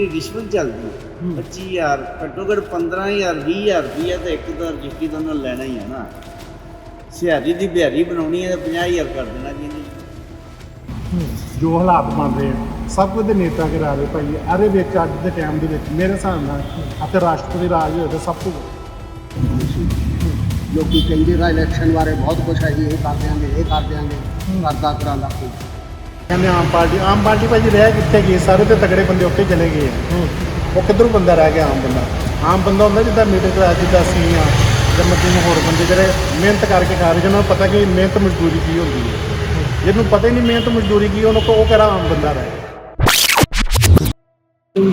ਜਿਹੜੀ ਰਿਸ਼ਵਤ ਚੱਲਦੀ ਹੈ 25000 ਘੱਟੋ ਘੱਟ 15000 20000 ਰੁਪਈਆ ਤਾਂ ਇੱਕ ਤਾਂ ਰਜਿਸਟਰੀ ਦਾ ਉਹਨਾਂ ਲੈਣਾ ਹੀ ਹੈ ਨਾ। ਸਿਹਾਰੀ ਦੀ ਬਿਹਾਰੀ ਬਣਾਉਣੀ ਹੈ ਤਾਂ 50000 ਕਰ ਦੇਣਾ ਜੀ ਇਹਨੇ। ਜੋ ਹਾਲਾਤ ਬਣ ਰਹੇ ਆ ਸਭ ਕੁਝ ਦੇ ਨੇਤਾ ਕਰਾ ਰਹੇ ਭਾਈ ਇਹਦੇ ਵਿੱਚ ਅੱਜ ਦੇ ਟਾਈਮ ਦੇ ਵਿੱਚ ਮੇਰੇ ਹਿਸਾਬ ਨਾਲ ਅਤੇ ਰਾਸ਼ਟਰਪਤੀ ਰਾਜ ਹੋਏ ਤਾਂ ਸਭ ਤੋਂ ਲੋਕੀ ਕਹਿੰਦੇ ਰਾ ਇਲੈਕਸ਼ਨ ਬਾਰੇ ਬਹੁਤ ਕੁਝ ਹੈ ਜੀ ਇਹ ਕਰ ਦਿਆਂਗੇ ਇਹ ਕਰ ਦਿਆਂਗੇ ਕਰਦਾ ਕਰਾਂਦਾ ਕੋਈ। ਕਹਿੰਦੇ ਆਮ ਪਾਰਟੀ ਆਮ ਪਾਰਟੀ ਭਾਜੀ ਰਹਿ ਕਿੱਥੇ ਗਈ? ਸਾਰੇ ਤੇ ਤਗੜੇ ਬੰਦੇ ਉੱਥੇ ਚਲੇ ਗਏ ਆ। ਉਹ ਕਿੱਧਰੋਂ ਬੰਦਾ ਰਹਿ ਗਿਆ ਆਮ ਬੰਦਾ? ਆਮ ਬੰਦਾ ਹੁੰਦਾ ਜਿੱਦਾਂ ਮਿਡਲ ਕਲਾਸ ਜਿੱਦਾਂ ਅਸੀਂ ਆ ਜਾਂ ਮੱਧਮ ਹੋਰ ਬੰਦੇ ਜਿਹੜੇ ਮਿਹਨਤ ਕਰਕੇ ਖਾ ਰਹੇ ਜਿਹਨਾਂ ਨੂੰ ਪਤਾ ਕਿ ਮਿਹਨਤ ਮਜ਼ਦੂਰੀ ਕੀ ਹੁੰਦੀ ਹੈ। ਜਿਹਨੂੰ ਪਤਾ ਹੀ ਨਹੀਂ ਮਿਹਨਤ ਮਜ਼ਦੂਰੀ ਕੀ ਉਹਨੂੰ ਕੋ ਉਹ ਕਿਹੜਾ ਆਮ ਬੰਦਾ ਰਹਿ।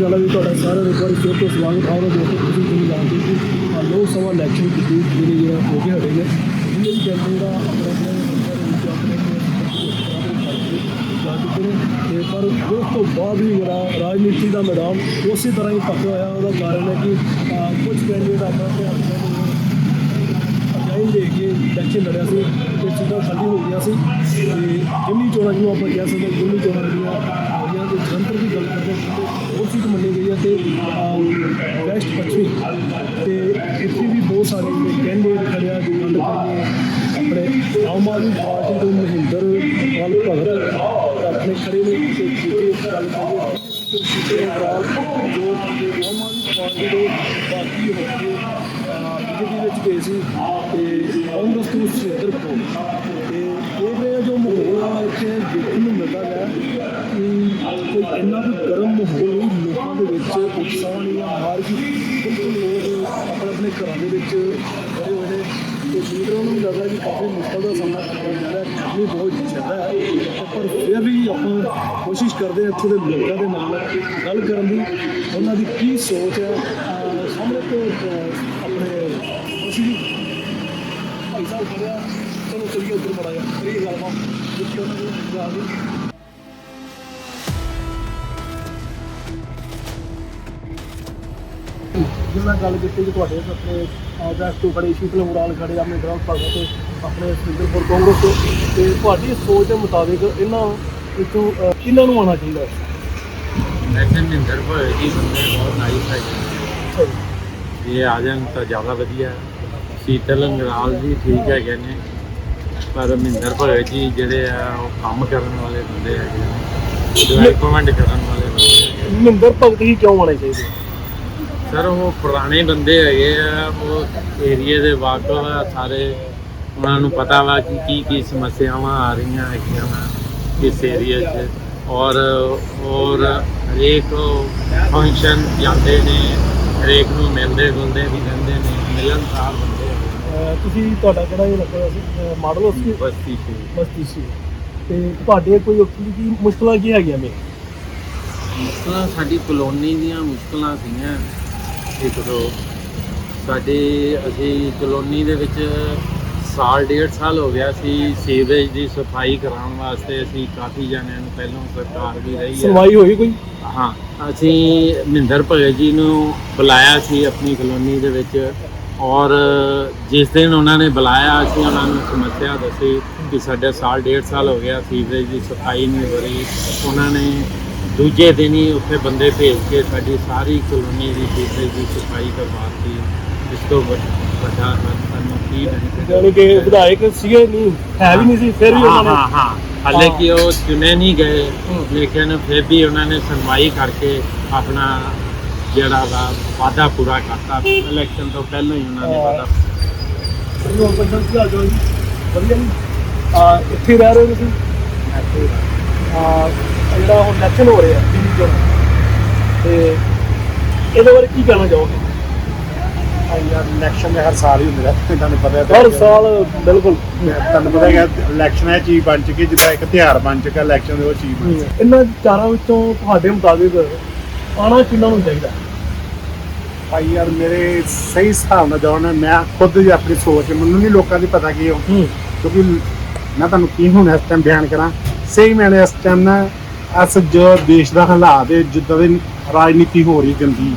ਗੱਲ ਵੀ ਤੁਹਾਡਾ ਸਾਰਿਆਂ ਦਾ ਇੱਕ ਵਾਰੀ ਫਿਰ ਤੋਂ ਸਵਾਗਤ ਦੋਸਤੋ ਤੁਸੀਂ ਤੁਹਾਨੂੰ ਜਾਣਦੇ ਕਿ ਆਹ ਲੋਕ ਸਭਾ ਇਲੈਕਸ਼ਨ ਕੀਤੀ ਜਿਹੜੇ ਜਿਹੜਾ ਹੋ ਕੇ ਹਟੇ ਨੇ। ਇਹਦੇ ਵਿੱਚ ਦਾ ਆਪਣੇ ਚੁੱਕੇ ਨੇ ਤੇ ਪਰ ਉਸ ਤੋਂ ਬਾਅਦ ਵੀ ਜਿਹੜਾ ਰਾਜਨੀਤੀ ਦਾ ਮੈਦਾਨ ਉਸੇ ਤਰ੍ਹਾਂ ਹੀ ਪੱਕਿਆ ਹੋਇਆ। ਉਹਦਾ ਕਾਰਨ ਹੈ ਕਿ ਅਹ, ਕੁਝ ਕੈਂਡੀਡੇਟ ਆਪਣਾ ਧਿਆਨ ਅਜਾਈਨ ਦੇ ਕੇ ਇਲੈਕਸ਼ਨ ਲੜਿਆ ਸੀ ਤੇ ਚੀਜ਼ਾਂ ਖਾਲੀ ਹੋ ਗਈਆਂ ਸੀ। ਤੇ ਜਿਮਨੀ ਚੋਣਾਂ ਜਿਹਨੂੰ ਆਪਾਂ ਕਹਿ ਸਕਦੇ ਹਾਂ ਜਿਮਨੀ ਚੋਣਾਂ ਜਿਹੜੀਆਂ ਹੋਈਆਂ ਤੇ ਜਲੰਧਰ ਦੀ ਗੱਲ ਕਰਦੇ ਹਾਂ ਉਹ ਸੀਟ ਮੰਨੀ ਗਈ ਹੈ ਤੇ ਵੈਸਟ ਪੱਛਮੀ। ਤੇ ਇੱਥੇ ਵੀ ਬਹੁਤ ਸਾਰੇ ਕੈਂਡੀਡੇਟ ਖੜਿਆ ਦੀ ਗੱਲ ਕਰੀਏ ਆਪਣੇ ਆਮ ਆਦਮੀ ਪਾਰਟੀ ਤੋਂ ਮਹਿੰਦਰ ਪਾਲ ਭਗਤ ਆਪਣੇ ਖੜੇ ਨੇ ਤੇ ਦੂਜੇ ਗੱਲ ਕਰੀਏ ਤੇ ਨਾਲ ਜੋ ਆਮ ਪਾਰਟੀ ਦੇ ਬਾਕੀ ਹੋ ਬੀਜੇਪੀ ਵਿੱਚ ਗਏ ਸੀ, ਤੇ ਕਾਂਗਰਸ ਤੋਂ ਸੁਰਿੰਦਰ ਕੌਰ ਤੇ ਇਹ ਰਿਹਾ ਜੋ ਮਾਹੌਲ ਆ, ਇੱਥੇ ਦੇਖਣ ਨੂੰ ਮਿਲਦਾ ਹੈ ਕਿ ਕੋਈ ਇੰਨਾ ਵੀ ਗਰਮ ਮਾਹੌਲ ਨਹੀਂ, ਲੋਕਾਂ ਦੇ ਵਿੱਚ ਉਤਸ਼ਾਹ ਨਹੀਂ ਆ ਹਾਰ ਬਿਲਕੁਲ ਲੋਕ ਆਪਣੇ ਆਪਣੇ ਘਰਾਂ ਦੇ ਵਿੱਚ ਬੜੇ ਹੋਏ ਨੂੰ ਲੱਗਦਾ ਕਿ ਕਾਫੀ ਮੁਸ਼ਕਲ ਦਾ ਸਾਹਮਣਾ ਕਰਨਾ ਜਾ ਰਿਹਾ ਹੈ ਬਹੁਤ ਜ਼ਿਆਦਾ ਹੈ ਪਰ ਫਿਰ ਵੀ ਆਪਾਂ ਕੋਸ਼ਿਸ਼ ਕਰਦੇ ਹਾਂ ਇੱਥੋਂ ਦੇ ਲੋਕਾਂ ਦੇ ਨਾਲ ਗੱਲ ਕਰਨ ਦੀ ਉਹਨਾਂ ਦੀ ਕੀ ਸੋਚ ਹੈ ਸਾਹਮਣੇ ਤੋਂ ਆਪਣੇ ਅਸੀਂ ਭਾਈ ਸਾਹਿਬ ਖੜਿਆ ਚਲੋ ਚਲੀਏ ਉੱਧਰ ਬੜਾ ਜਾ ਗੱਲ ਗੱਲਬਾਤ ਦੇਖੀਏ ਉਹਨਾਂ ਨੂੰ ਜਾ ਜਿਵੇਂ ਗੱਲ ਕੀਤੀ ਕਿ ਤੁਹਾਡੇ ਆਪਣੇ ਵੈਸਟ ਤੋਂ ਖੜੇ ਸ਼ੀਤਲ ਮੁਰਾਲ ਖੜੇ ਆਪਣੇ ਗ੍ਰਾਮ ਭਗਤ ਤੇ ਆਪਣੇ ਸਿੰਗਲਪੁਰ ਕਾਂਗਰਸ ਤੋਂ। ਤੇ ਤੁਹਾਡੀ ਸੋਚ ਦੇ ਮੁਤਾਬਿਕ ਇਹਨਾਂ ਵਿੱਚੋਂ ਕਿਹਨਾਂ ਨੂੰ ਆਉਣਾ ਚਾਹੀਦਾ ਹੈ? ਵੈਸੇ ਮਹਿੰਦਰ ਭਗਤ ਜੀ ਬੰਦੇ ਬਹੁਤ ਨਾਈਸ ਹੈ ਜੀ। ਇਹ ਆ ਜਾਣ ਤਾਂ ਜ਼ਿਆਦਾ ਵਧੀਆ। ਹੈ ਸੀਤਲ ਅੰਗਰਾਲ ਜੀ ਠੀਕ ਹੈਗੇ ਨੇ। ਪਰ ਮਹਿੰਦਰ ਭਗਤ ਜੀ ਜਿਹੜੇ ਆ ਉਹ ਕੰਮ ਕਰਨ ਵਾਲੇ ਬੰਦੇ ਹੈਗੇ ਨੇ। ਡਿਵੈਲਪਮੈਂਟ ਕਰਨ ਵਾਲੇ ਬੰਦੇ ਹੈਗੇ। ਮਹਿੰਦਰ ਭਗਤ ਹੀ ਕਿਉਂ ਆਉਣੇ ਚਾਹੀਦੇ? ਸਰ ਉਹ ਪੁਰਾਣੇ ਬੰਦੇ ਹੈਗੇ ਆ ਉਹ ਏਰੀਏ ਦੇ ਵਾਕਫ ਆ ਸਾਰੇ। ਉਹਨਾਂ ਨੂੰ ਪਤਾ ਵਾ ਕਿ ਕੀ ਕੀ ਸਮੱਸਿਆਵਾਂ ਆ ਰਹੀਆਂ ਹੈਗੀਆਂ ਵਾ ਇਸ ਏਰੀਏ 'ਚ। ਔਰ ਔਰ ਹਰੇਕ ਫੰਕਸ਼ਨ ਜਾਂਦੇ ਨੇ ਹਰੇਕ ਨੂੰ ਮਿਲਦੇ ਗੁਲਦੇ ਵੀ ਰਹਿੰਦੇ ਨੇ ਮਿਲਨਸਾਰ ਬੰਦੇ ਅਹ, ਤੁਸੀਂ ਤੁਹਾਡਾ ਕਿਹੜਾ ਇਹ ਲੱਗਿਆ ਸੀ? ਮਾਡਲ ਸੀ ਨੇ। ਬਸਤੀ 'ਚ ਬਸਤੀ ਸੀ। ਤੇ ਤੁਹਾਡੇ ਕੋਈ ਉੱਥੇ ਕੀ ਮੁਸ਼ਕਲਾਂ ਕੀ ਹੈਗੀਆਂ ਨੇ? ਮੁਸ਼ਕਲਾਂ ਸਾਡੀ ਕਲੋਨੀ ਦੀਆਂ ਮੁਸ਼ਕਲਾਂ ਸੀਗੀਆਂ। ਇੱਕ ਦੋ। ਸਾਡੇ ਅਸੀਂ ਕਲੋਨੀ ਦੇ ਵਿੱਚ ਸਾਲ ਡੇਢ ਸਾਲ ਹੋ ਗਿਆ ਸੀ ਸੀਵਰੇਜ ਦੀ ਸਫ਼ਾਈ ਕਰਾਉਣ ਵਾਸਤੇ ਅਸੀਂ ਕਾਫੀ ਜਣਿਆਂ ਨੂੰ ਪਹਿਲਾਂ ਸਰਕਾਰ ਵੀ ਰਹੀ ਹੈ। ਸੁਣਵਾਈ ਹੋਈ ਕੋਈ? ਹਾਂ ਅਸੀਂ ਮਹਿੰਦਰ ਭਗਤ ਜੀ ਨੂੰ ਬੁਲਾਇਆ ਸੀ ਆਪਣੀ ਕਲੋਨੀ ਦੇ ਵਿੱਚ ਔਰ ਜਿਸ ਦਿਨ ਉਹਨਾਂ ਨੇ ਬੁਲਾਇਆ ਅਸੀਂ ਉਹਨਾਂ ਨੂੰ ਸਮੱਸਿਆ ਦੱਸੀ ਕਿ ਸਾਡੇ ਸਾਲ ਡੇਢ ਸਾਲ ਹੋ ਗਿਆ ਸੀਵਰੇਜ ਦੀ ਸਫ਼ਾਈ ਨਹੀਂ ਹੋ ਰਹੀ। ਉਹਨਾਂ ਨੇ ਦੂਜੇ ਦਿਨ ਹੀ ਉੱਥੇ ਬੰਦੇ ਭੇਜ ਕੇ ਸਾਡੀ ਸਾਰੀ ਕਲੋਨੀ ਦੀ ਸੀਵਰੇਜ ਦੀ ਸਫ਼ਾਈ ਕਰਵਾਤੀ। ਇਸ ਤੋਂ ਵੱਡ- ਸਾਨੂੰ ਕੀ benefit ਯਾਨੀ ਕਿ ਵਿਧਾਇਕ ਸੀਗੇ ਨਹੀਂ ਹੈ ਵੀ ਨਹੀਂ ਸੀ ਫਿਰ ਵੀ ਉਹਨਾਂ ਹਾਂ ਨੇ ਹਾਂ ਹਾਲੇ ਕਿ ਉਹ ਚੁਣੇ ਨਹੀਂ ਗਏ। ਲੇਕਿਨ ਫਿਰ ਵੀ ਉਹਨਾਂ ਨੇ ਸੁਣਵਾਈ ਕਰਕੇ ਆਪਣਾ ਜਿਹੜਾ ਵਾ ਵਾਅਦਾ ਪੂਰਾ ਕਰਤਾ। ਇਲੈਕਸ਼ਨ ਤੋਂ ਪਹਿਲਾਂ ਹੀ ਉਹਨਾਂ ਨੇ ਵਾਅਦਾ ਉਹ ਪੰਚਨ ਕੀ ਹਾਲ ਚਾਲ ਜੀ? ਵਧੀਆ ਇੱਥੇ ਰਹਿ ਰਹੇ ਤੁਸੀਂ? ਜਿਹੜਾ ਹੁਣ ਇਲੈਕਸ਼ਨ ਹੋ ਰਿਹਾ ਦਿੱਲੀ ਚੋਂ ਤੇ ਇਹਦੇ ਬਾਰੇ ਕੀ ਕਹਿਣਾ ਚਾਹੋਗੇ? ਯਾਰ ਇਲੈਕਸ਼ਨ ਦੇ ਹਰ ਸਾਲ ਹੀ ਹੁੰਦੇ ਰਹਿੰਦੇ ਤੁਹਾਨੂੰ ਪਤਾ ਹੈ। ਹਰ ਸਾਲ ਬਿਲਕੁਲ। ਤੁਹਾਨੂੰ ਪਤਾ ਹੈ ਇਲੈਕਸ਼ਨ ਇਹ ਚੀਜ਼ ਬਣ ਚੁੱਕੀ ਜਿੱਦਾਂ ਇੱਕ ਤਿਉਹਾਰ ਬਣ ਚੁੱਕਾ ਇਲੈਕਸ਼ਨ ਦੇ ਉਹ ਚੀਜ਼ ਬਣ ਚੁੱਕੀ। ਇਹਨਾਂ ਚਾਰਾਂ ਵਿੱਚੋਂ ਤੁਹਾਡੇ ਮੁਤਾਬਿਕ ਆਣਾ ਕਿੰਨਾਂ ਨੂੰ ਚਾਹੀਦਾ? ਭਾਈ ਯਾਰ ਮੇਰੇ ਸਹੀ ਹਿਸਾਬ ਨਾਲ ਜਾਣਾ ਮੈਂ ਖੁਦ ਹੀ ਆਪਣੀ ਸੋਚ ਮੈਨੂੰ ਨਹੀਂ ਲੋਕਾਂ ਦੀ ਪਤਾ ਕੀ ਹੋ ਹੂੰ। ਕਿਉਂਕਿ ਮੈਂ ਤੁਹਾਨੂੰ ਕੀ ਹੁਣ ਇਸ ਟਾਈਮ ਬਿਆਨ ਕਰਾਂ ਸਹੀ ਮੈਨੇ ਇਸ ਟਾਈਮ ਨਾ ਅਸ ਜੋ ਦੇਸ਼ ਦਾ ਹਾਲਾਤ ਹੈ ਜਿੱਦਾਂ ਦੀ ਰਾਜਨੀਤੀ ਹੋ ਰਹੀ ਗੰਦੀ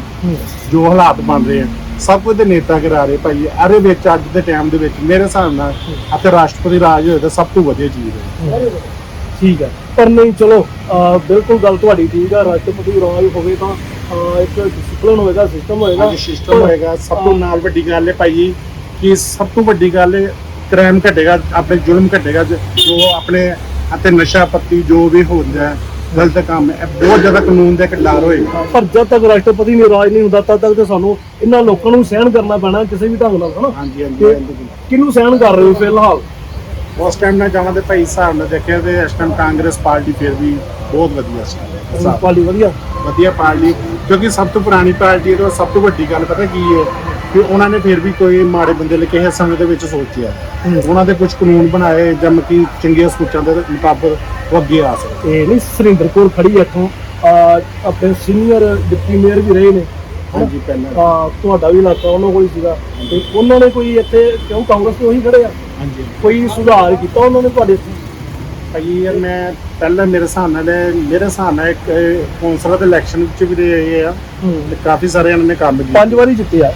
ਜੋ ਹਾਲਾਤ ਬਣ ਰਹੇ ਆ ਸਭ ਕੁਝ ਦੇ ਨੇਤਾ ਕਰਾ ਰਹੇ ਭਾਈ ਇਹਦੇ ਵਿੱਚ ਅੱਜ ਦੇ ਟਾਈਮ ਦੇ ਵਿੱਚ ਮੇਰੇ ਹਿਸਾਬ ਨਾਲ ਅਤੇ ਰਾਸ਼ਟਰਪਤੀ ਰਾਜ ਹੋਏ ਤਾਂ ਸਭ ਤੋਂ ਵਧੀਆ ਚੀਜ਼ ਹੈ। ਠੀਕ ਹੈ। ਪਰ ਨਹੀਂ ਚਲੋ ਬਿਲਕੁਲ ਗੱਲ ਤੁਹਾਡੀ ਠੀਕ ਆ ਰਾਸ਼ਟਰਪਤੀ ਰਾਜ ਹੋਵੇ ਤਾਂ ਇੱਕ ਡਿਸਪਲਿਨ ਹੋਏਗਾ ਸਿਸਟਮ ਹੋਏਗਾ। ਸਿਸਟਮ ਹੋਏਗਾ ਸਭ ਤੋਂ ਨਾਲ ਵੱਡੀ ਗੱਲ ਹੈ ਭਾਈ ਕਿ ਸਭ ਤੋਂ ਵੱਡੀ ਗੱਲ ਹੈ ਕ੍ਰਾਈਮ ਘਟੇਗਾ ਆਪਣੇ ਜ਼ੁਲਮ ਘਟੇਗਾ ਜੋ ਆਪਣੇ ਅਤੇ ਨਸ਼ਾ ਪੱਤੀ ਜੋ ਵੀ ਹੁੰਦਾ ਹੈ ਗਲਤ ਕੰਮ ਹੈ। ਇਹ ਬਹੁਤ ਜ਼ਿਆਦਾ ਕਾਨੂੰਨ ਦਾ ਡਰ ਹੋਏਗਾ। ਪਰ ਜਦ ਤੱਕ ਰਾਸ਼ਟਰਪਤੀ ਨਿਰਾਜ ਨਹੀਂ ਹੁੰਦਾ ਤਦ ਤੱਕ ਤੇ ਸਾਨੂੰ ਇਹਨਾਂ ਲੋਕਾਂ ਨੂੰ ਸਹਿਣ ਕਰਨਾ ਪੈਣਾ ਕਿਸੇ ਵੀ ਢੰਗ ਨਾਲ ਹਨਾ? ਹਾਂਜੀ ਹਾਂਜੀ। ਕਿਹਨੂੰ ਸਹਿਣ ਕਰ ਰਹੇ ਹੋ ਫਿਲਹਾਲ? ਉਸ ਟਾਈਮ ਨਾਲ ਜਾਵਾਂ ਤੇ ਭਾਈ ਹਿਸਾਬ ਨਾਲ ਦੇਖਿਆ ਤੇ ਇਸ ਟਾਈਮ ਕਾਂਗਰਸ ਪਾਰਟੀ ਫਿਰ ਵੀ ਬਹੁਤ ਵਧੀਆ ਸੀ। ਪਾਲੀ ਵਧੀਆ? ਵਧੀਆ ਪਾਰਟੀ ਕਿਉਂਕਿ ਸਭ ਤੋਂ ਪੁਰਾਣੀ ਪਾਰਟੀ ਹੈ ਤੇ ਸਭ ਤੋਂ ਵੱਡੀ ਗੱਲ ਪਤਾ ਕੀ ਹੈ? ਕਿ ਉਹਨਾਂ ਨੇ ਫਿਰ ਵੀ ਕੋਈ ਮਾੜੇ ਬੰਦੇ ਲਈ ਕਿਸੇ ਸਮੇਂ ਦੇ ਵਿੱਚ ਸੋਚਿਆ। ਉਹਨਾਂ ਦੇ ਕੁਝ ਕਾਨੂੰਨ ਬਣਾਏ ਜਮ ਕਿ ਚੰਗੀਆਂ ਸੋਚਾਂ ਦੇ ਮੁਤਾਬਕ ਉਹ ਅੱਗੇ ਆ ਸਕਦੇ ਤੇ ਨਹੀਂ ਸੁਰਿੰਦਰ ਕੌਰ ਖੜੀ ਇੱਥੋਂ। ਆਪਣੇ ਸੀਨੀਅਰ ਡਿਪਟੀ ਮੇਅਰ ਵੀ ਰਹੇ ਨੇ। ਹਾਂਜੀ ਪਹਿਲਾਂ ਤੁਹਾਡਾ ਵੀ ਇਲਾਕਾ ਉਹਨਾਂ ਕੋਲ ਹੀ ਸੀਗਾ। ਤੇ ਉਹਨਾਂ ਨੇ ਕੋਈ ਇੱਥੇ ਕਿਉਂ ਕਾਂਗਰਸ ਤੋਂ ਹੀ ਖੜੇ ਆ? ਹਾਂਜੀ। ਕੋਈ ਸੁਧਾਰ ਕੀਤਾ ਉਹਨਾਂ ਨੇ ਤੁਹਾਡੇ? ਭਾਈ ਯਾਰ ਮੈਂ ਪਹਿਲਾਂ ਮੇਰੇ ਹਿਸਾਬ ਨਾਲ ਮੇਰੇ ਹਿਸਾਬ ਨਾਲ ਇੱਕ ਕੌਂਸਲਰ ਦੇ ਇਲੈਕਸ਼ਨ ਵਿੱਚ ਵੀ ਰਹੇ ਆ। ਕਾਫੀ ਸਾਰੇ ਇਹਨਾਂ ਨੇ ਕੰਮ ਕੀਤੇ। ਪੰਜ ਵਾਰੀ ਜਿੱਤੇ ਆ।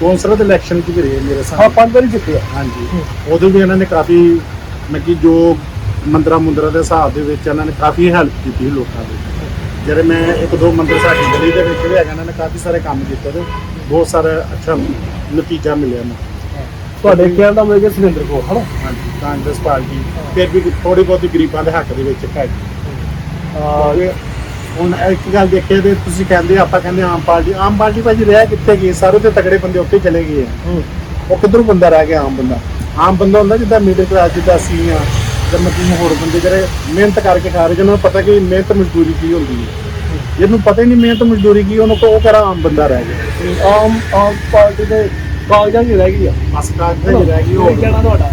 ਕੌਂਸਲਰ ਦੇ ਇਲੈਕਸ਼ਨ ਵਿੱਚ ਵੀ ਰਹੇ ਮੇਰੇ ਹਾਂ ਪੰਜ ਵਾਰੀ ਜਿੱਤੇ ਆ। ਹਾਂਜੀ। ਉਦੋਂ ਵੀ ਇਹਨਾਂ ਨੇ ਕਾਫੀ ਮੈਂ ਕਿ ਜੋ ਮੰਦਰਾ ਮੁੰਦਰਾ ਦੇ ਹਿਸਾਬ ਦੇ ਵਿੱਚ ਇਹਨਾਂ ਨੇ ਕਾਫੀ ਹੈਲਪ ਕੀਤੀ ਸੀ ਲੋਕਾਂ ਦੀ। ਜਿਹੜੇ ਮੈਂ ਇੱਕ ਦੋ ਮੰਦਰ ਸਾਡੀ ਗਲੀ ਦੇ ਵਿੱਚ ਵੀ ਹੈਗਾ ਇਹਨਾਂ ਨੇ ਕਾਫੀ ਸਾਰੇ ਕੰਮ ਕੀਤੇ ਤੇ ਬਹੁਤ ਸਾਰਾ ਅੱਛਾ ਨਤੀਜਾ ਮਿਲਿਆ ਨਾ। ਤੁਹਾਡੇ ਕਹਿਣ ਦਾ ਮਤਲਬ ਕਿ ਸੁਰਿੰਦਰ ਕੌਰ ਹਨਾ? ਹਾਂਜੀ ਕਾਂਗਰਸ ਪਾਰਟੀ ਫਿਰ ਵੀ ਥੋੜੀ ਬਹੁਤੀ ਗਰੀਬਾਂ ਦੇ ਹੱਕ ਦੇ ਵਿੱਚ ਹੈਗੀ ਅਹ ਹੁਣ ਇੱਕ ਗੱਲ ਦੇਖਿਆ ਤੇ ਤੁਸੀਂ ਕਹਿੰਦੇ ਆਪਾਂ ਕਹਿੰਦੇ ਆਮ ਪਾਰਟੀ ਆਮ ਪਾਰਟੀ ਭਾਜੀ ਰਹਿ ਕਿੱਥੇ ਗਈ? ਸਾਰੇ ਤੇ ਤਗੜੇ ਬੰਦੇ ਉੱਥੇ ਚਲੇ ਗਏ ਆ। ਹੂੰ। ਉਹ ਕਿੱਧਰੋਂ ਬੰਦਾ ਰਹਿ ਗਿਆ ਆਮ ਬੰਦਾ? ਆਮ ਬੰਦਾ ਹੁੰਦਾ ਜਿੱਦਾਂ ਮਿਡਲ ਕਲਾਸ ਜਿੱਦਾਂ ਅਸੀਂ ਆ ਜਾਂ ਮਤਲਬ ਹੋਰ ਬੰਦੇ ਜਿਹੜੇ ਮਿਹਨਤ ਕਰਕੇ ਖਾ ਰਹੇ ਜਿਹਨਾਂ ਨੂੰ ਪਤਾ ਕਿ ਮਿਹਨਤ ਮਜ਼ਦੂਰੀ ਕੀ ਹੁੰਦੀ ਹੈ। ਜਿਹਨੂੰ ਪਤਾ ਹੀ ਨਹੀਂ ਮਿਹਨਤ ਮਜ਼ਦੂਰੀ ਕੀ ਉਹਨੂੰ ਕੋ ਉਹ ਕਿਹੜਾ ਆਮ ਬੰਦਾ ਰਹਿ ਗਿਆ। ਤੇ ਆਮ ਆਮ ਪਾਰਟੀ ਦੇ ਕਾਗਜ਼ਾਂ ਹੀ ਰਹਿ ਗਈ ਆ। ਬਸ ਕਾਗਜ਼ਾਂ 'ਚ ਰਹਿ ਗਈ ਹੋਰ ਕਹਿਣਾ ਤੁਹਾਡਾ?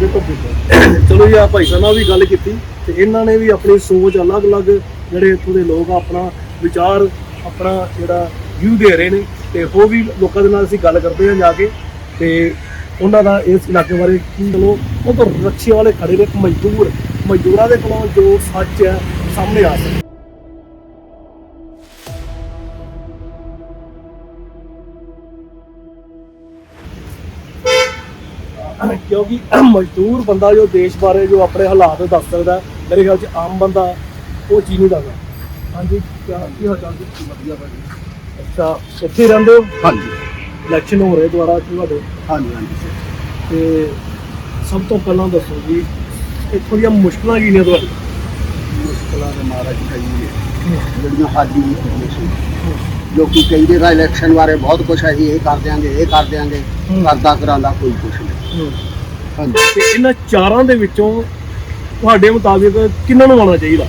ਬਿਲਕੁਲ ਬਿਲਕੁਲ ਚਲੋ ਜੀ ਆ ਭਾਈ ਸਾਹਿਬ ਨਾਲ ਵੀ ਗੱਲ ਕੀਤੀ ਤੇ ਇਹਨਾਂ ਨੇ ਵੀ ਆਪਣੀ ਸੋਚ ਅਲੱਗ-ਅਲੱਗ ਜਿਹੜੇ ਇੱਥੋਂ ਦੇ ਲੋਕ ਆ, ਆਪਣਾ ਵਿਚਾਰ, ਆਪਣਾ ਜਿਹੜਾ ਵਿਊ ਦੇ ਰਹੇ ਨੇ, ਤੇ ਉਹ ਵੀ ਲੋਕਾਂ ਦੇ ਨਾਲ ਅਸੀਂ ਗੱਲ ਕਰਦੇ ਹਾਂ ਜਾ ਕੇ, ਤੇ ਉਹਨਾਂ ਦਾ ਇਸ ਇਲਾਕੇ ਬਾਰੇ ਕੀ ਚਲੋ ਉਹ ਤਾਂ ਰੱਛੇ ਵਾਲੇ ਖੜੇ ਨੇ ਮਜ਼ਦੂਰ, ਮਜ਼ਦੂਰਾਂ ਦੇ ਕੋਲੋਂ ਜੋ ਸੱਚ ਹੈ, ਸਾਹਮਣੇ ਆ ਸਕਦਾ ਕਿਉਂਕਿ ਮਜ਼ਦੂਰ ਬੰਦਾ ਜੋ ਦੇਸ਼ ਬਾਰੇ ਜੋ ਆਪਣੇ ਹਾਲਾਤ ਦੱਸ ਸਕਦਾ, ਮੇਰੇ ਖਿਆਲ 'ਚ ਆਮ ਬੰਦਾ ਉਹ ਚੀਜ਼ ਨਹੀਂ ਦੱਸਦਾ ਹਾਂਜੀ ਕਿਆ ਕੀ ਹਾਲ ਚਾਲ ਜੀ? ਵਧੀਆ ਭਾਜੀ। ਅੱਛਾ ਇੱਥੇ ਰਹਿੰਦੇ ਹੋ? ਹਾਂਜੀ। ਇਲੈਕਸ਼ਨ ਹੋ ਰਹੇ ਦੁਆਰਾ ਤੁਹਾਡੇ? ਹਾਂਜੀ ਹਾਂਜੀ। ਤੇ ਸਭ ਤੋਂ ਪਹਿਲਾਂ ਦੱਸੋ ਜੀ ਇੱਥੋਂ ਦੀਆਂ ਮੁਸ਼ਕਲਾਂ ਕੀ ਨੇ ਤੁਹਾਡੀ ਮੁਸ਼ਕਲਾਂ ਦੇ ਮਹਾਰਾਜ ਕਈ ਜਿਹੜੀਆਂ ਸਾਡੀ ਸੀ। ਜੋ ਕਿ ਕਹਿੰਦੇ ਰਾ ਇਲੈਕਸ਼ਨ ਬਾਰੇ ਬਹੁਤ ਕੁਝ ਹੈ ਜੀ ਇਹ ਕਰ ਦਿਆਂਗੇ ਇਹ ਕਰ ਦਿਆਂਗੇ। ਹੂੰ। ਕਰਦਾ ਕਰਾਂਦਾ ਕੋਈ ਕੁਝ ਨਹੀਂ। ਹਾਂਜੀ। ਤੇ ਇਹਨਾਂ ਚਾਰਾਂ ਦੇ ਵਿੱਚੋਂ ਤੁਹਾਡੇ ਮੁਤਾਬਿਕ ਕਿਹਨਾਂ ਨੂੰ ਆਉਣਾ ਚਾਹੀਦਾ?